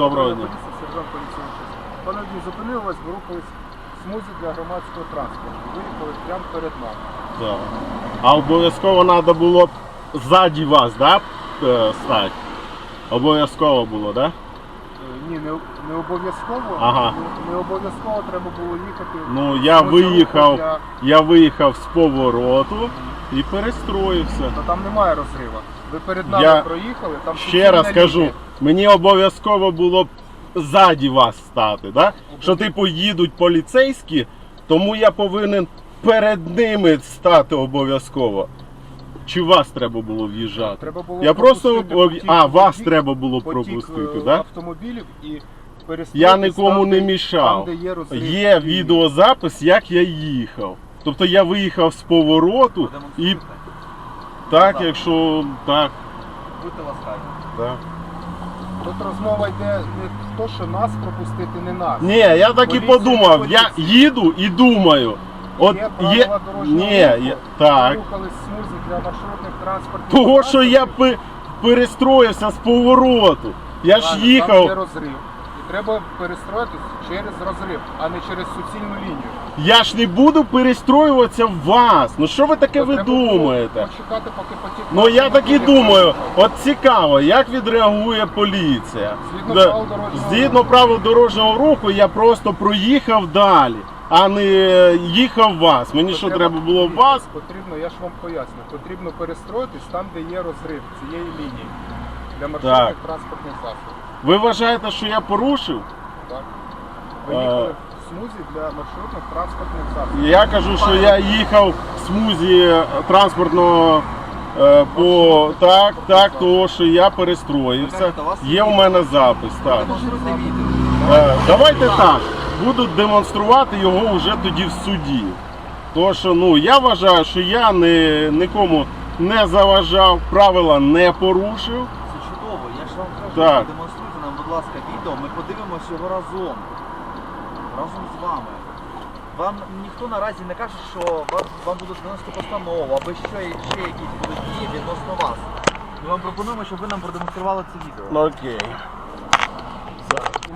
Доброго дня. Сержант поліції. Пане водій, зупинили вас, ви рухались в смузі для громадського транспорту. Виїхали прямо перед нами. Так. А обов'язково треба було б ззаді вас, да, е, стати? Обов'язково було, да? Е, Ні, не, не обов'язково. Ага. Не, не обов'язково треба було їхати. Ну, я виїхав, для- я виїхав з повороту і перестроївся. Та там немає розриву. Ви перед нами Я проїхали, там Ще раз кажу, мені обов'язково було б ззаді вас стати, да? що типу їдуть поліцейські, тому я повинен перед ними стати обов'язково. Чи вас треба було в'їжджати? Треба було Я просто пропустити об- потік а вас потік- треба було потік, пропустити, е, да? автомобілів і перестроїти Я нікому там, не де- мішав. Там, де є, розрив Є відеозапис, як я їхав. Тобто я виїхав з повороту і так, якщо так, Будьте ласкаві. так. Тут розмова йде не то, що нас пропустити, не нас. Ні, я так і Поліція подумав. Я поліція. їду і думаю. От є є. правила дорожнього Ні, руху. я- так. Рухались смузі для маршрутних транспортних Того, що я засобів. пе- перестроївся з повороту. Я ж Правильно, Там є їхав, розрив. Треба перестроїтись через розрив, а не через суцільну лінію. я ж не буду перестроюватися в вас. Ну що ви таке ви треба думаєте? Почекати, поки потік Ну я так і думаю, от цікаво, як відреагує поліція. Згідно Да, правил дорожнього Згідно руху. правил дорожнього руху, я просто проїхав далі, а не їхав вас. Мені що треба було вас? Потрібно, я ж вам поясню, потрібно перестроїтись там, де є розрив цієї лінії для маршрутних транспортних засобів. Ви вважаєте, що я порушив? Так? Ви Е. їхали в смузі для маршрутних транспортних засобів. Я кажу, що я їхав в смузі транспортного е, по так, так, того, що я перестроївся. Є у мене запис. Так. Е, давайте так. Буду демонструвати його вже тоді в суді. Тому що ну, я вважаю, що я не, нікому не заважав, правила не порушив. Це чудово. Я ж вам кажу, Так. Будь ласка, відео. Ми подивимося його разом. Разом з вами. Вам ніхто наразі не каже, що вам, вам будуть виносити постанову, або ще, ще якісь будуть дії відносно вас. Ми вам пропонуємо, щоб ви нам продемонстрували це відео. Ну, окей.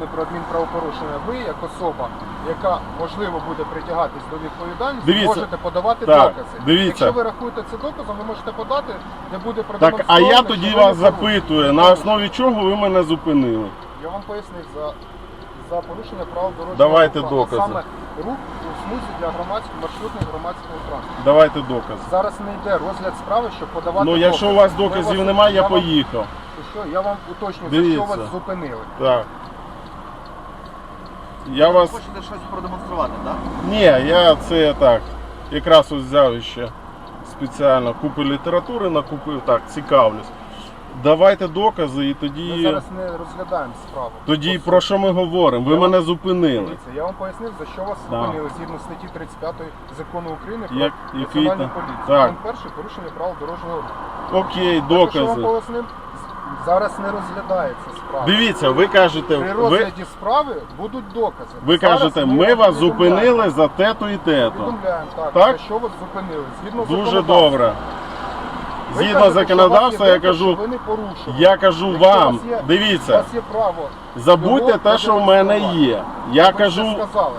Не про адмінправопорушення. Ви, як особа, яка можливо буде притягатись до відповідальності, Дивіться. можете подавати Так, докази. дивіться. Якщо ви рахуєте це доказом, ви можете подати, де буде Так, а я що тоді ви вас не порушили. запитую, на основі чого ви мене зупинили? Я вам пояснив за, за порушення правил дорожнього Давайте руху, докази. а саме рух у смузі для громадського маршрутного громадського транспорту. Давайте докази. Зараз не йде розгляд справи, щоб подавати Ну, якщо у докази. вас Ми доказів вас- немає, я вам- поїхав. Що, я вам уточню, за Дивіться. що вас зупинили. Так. Я ви вас. хочете щось продемонструвати, так? Ні, я це так. Якраз ось взяв ще спеціально купу літератури накупив, так, цікавлюсь. Давайте докази і Ми тоді. зараз не розглядаємо справу. Тоді про що ми говоримо? Ви Я мене зупинили. Дивіться, я вам пояснив, за що вас Да. зупинили згідно статті 35 закону України про Як- який національну там? поліцію. Так. Пункт перший порушення правил дорожнього руху. Окей, Те, що вам докази. пояснив, з- зараз не розглядається справа. Дивіться, ви кажете, При ви, розгляді справи будуть докази. ви Зараз кажете, ми ми вам вас повідомляємо. зупинили за те-то і те-то. Повідомляємо, так, Так? за що вас зупинили. Згідно Дуже законодавства. добре. Ви Згідно кажете, що у вас законодавства, є я кажу, що ви не порушили. я кажу Якщо у вам, вас є- У дивіться, вас є право. забудьте те, що в мене є. Я Ви кажу, сказали.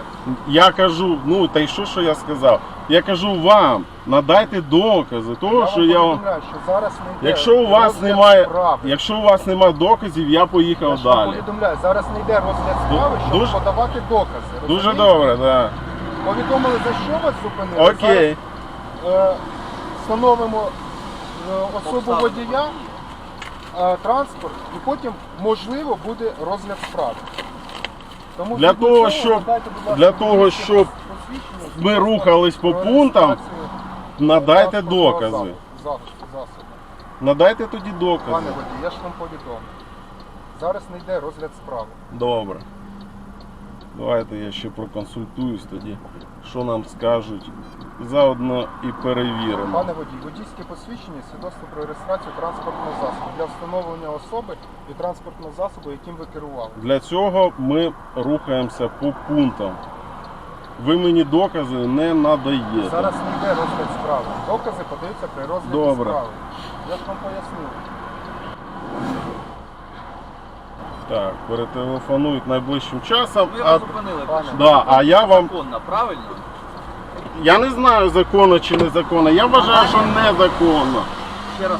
Я кажу, ну та й що, що я сказав? Я кажу вам, надайте докази того, що я вам. повідомляю, що зараз не йде Якщо у вас розгляд немає, справи. якщо у вас немає доказів, я Я поїхав ж вам далі. повідомляю, зараз не йде розгляд справи, щоб дуже- подавати докази. Дуже розумієте? добре, так. Повідомили, за що вас зупинили. Окей. Зараз, е, встановимо особу Обставини. водія, е, транспорт, і потім, можливо, буде розгляд справи. Тому Для згідно того, цього щоб- надайте, будь ласка, для того, щоб посвідчення, ми рухались по пунктам, Надайте транспортного докази. засобу. Засобу, засобу. Надайте тоді Пане докази. водій, я ж вам повідомив. Зараз не йде розгляд справи. Добре. Давайте я ще проконсультуюсь тоді, що нам скажуть. Заодно і перевіримо. Пане водій, водійське посвідчення свідоцтво про реєстрацію транспортного засобу для встановлення особи і транспортного засобу, яким ви керували. Для цього ми рухаємося по пунктам. Ви мені докази не надаєте. Зараз не йде розгляд справи. Докази подаються при розгляді Добре. справи. Я ж вам пояснив. Так, перетелефонують найближчим часом. Ми А вас зупинили. Пане. Да, а я вам- Законно, правильно? я не знаю законно чи незаконно. Я вважаю, що незаконно. Ще раз.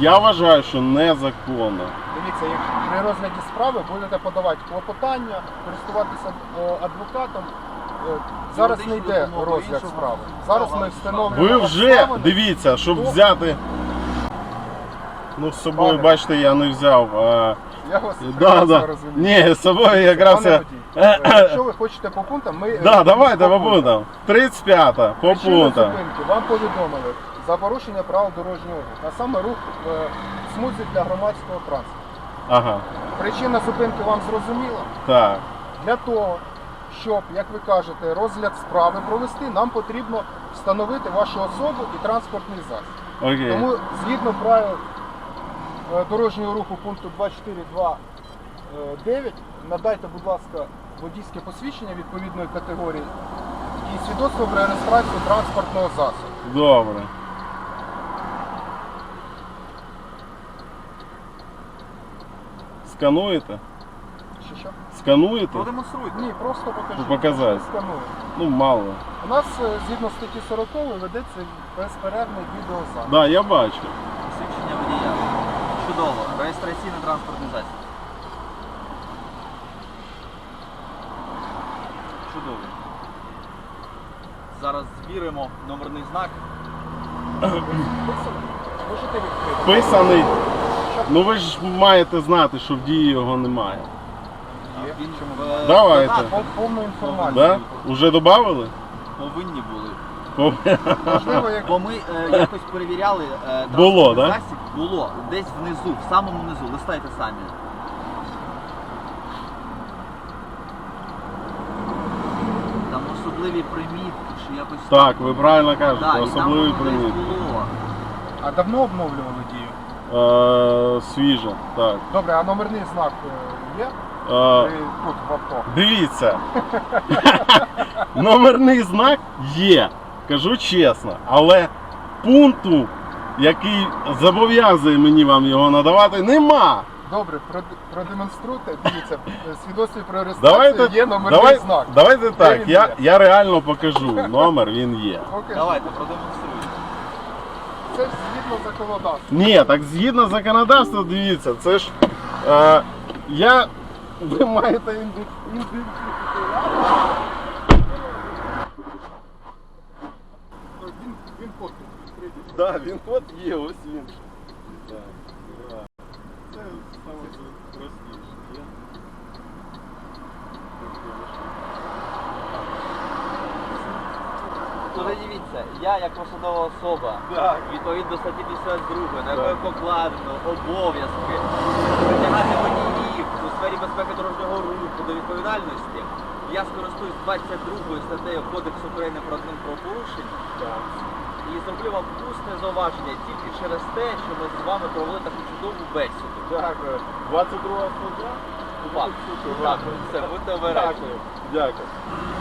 Я вважаю, що незаконно. Дивіться, якщо при розгляді справи будете подавати клопотання, користуватися е, адвокатом. Е, Зараз не Юридичну йде допомогу розгляд іншого справи. Зараз ми встановлюємо. Ви вже обставини. дивіться, щоб взяти. Ну, з собою, бачите, я не взяв. Я вас Да, да. розумію. Ні, з собою якраз Пане я. водій, е, якщо ви хочете по пунктам, ми... е, Да, давайте по пунктам. пунктам. 35-та, по пунктам. зупинки вам повідомили за порушення правил дорожнього руху, а саме рух е, в смузі для громадського транспорту. Ага, Причина зупинки вам зрозуміла? так. Для того, щоб, як ви кажете, розгляд справи провести, нам потрібно встановити вашу особу і транспортний засіб. Окей. Тому згідно правил е, дорожнього руху пункту 24.2.9 надайте, будь ласка, водійське посвідчення відповідної категорії і свідоцтво про реєстрацію транспортного засобу. Добре. Скануєте? Що що? Скануєте? Продемонструйте. Ні, просто покажіть. Ну, показати. що. Ну, мало. У нас е, згідно статті 40 ведеться безперервний відеозапис. Да, я бачу. Реєстраційний транспортний засіб. Чудово. Зараз звіримо номерний знак. Можете відкрити? Вписаний. Ну ви ж маєте знати, що в дії його немає. Чому? Давайте. додатку Пов- Повну інформацію. Да? Уже додали? повинні були. Можливо, як Бо ми е, якось перевіряли е, Було, транспортний да? засіб. Було. Десь внизу, в самому низу. Листайте самі. Там особливі примітки, чи якось. Так, ви правильно Да, кажете, і особливий там воно десь приміт. було. А давно обновлювали дію? Е, свіже, так. Добре, а номерний знак е, є? Е, При- Тут в авто. Дивіться. Номерний знак є, кажу чесно, але пункту, який зобов'язує мені вам його надавати, нема. Добре, прод- продемонструйте. Дивіться, в свідоцтві про реєстрацію Давайте, є номерний давай, знак. давайте так, він я, є? я реально покажу. Номер він є. Окей. Давайте, продемонструйте. Це ж згідно законодавства. Ні, так згідно законодавства, дивіться, це ж е, я. Ви маєте ідентифікувати. Він, він код Да, він код є, ось він. Так, да. Це саме простіше. Є. Тут дивіться, я як посадова особа, Так. відповідно статті 52, на якої покладено обов'язки притягати водіїв у сфері безпеки дорожнього руху до відповідальності, я скористуюсь 22 статтею Кодексу України про адмінправопорушення і зроблю вам пусте зауваження тільки через те, що ми з вами провели таку чудову бесіду. Дякую. 22 стаття? Так, все, будьте обережні. Дякую. Дякую.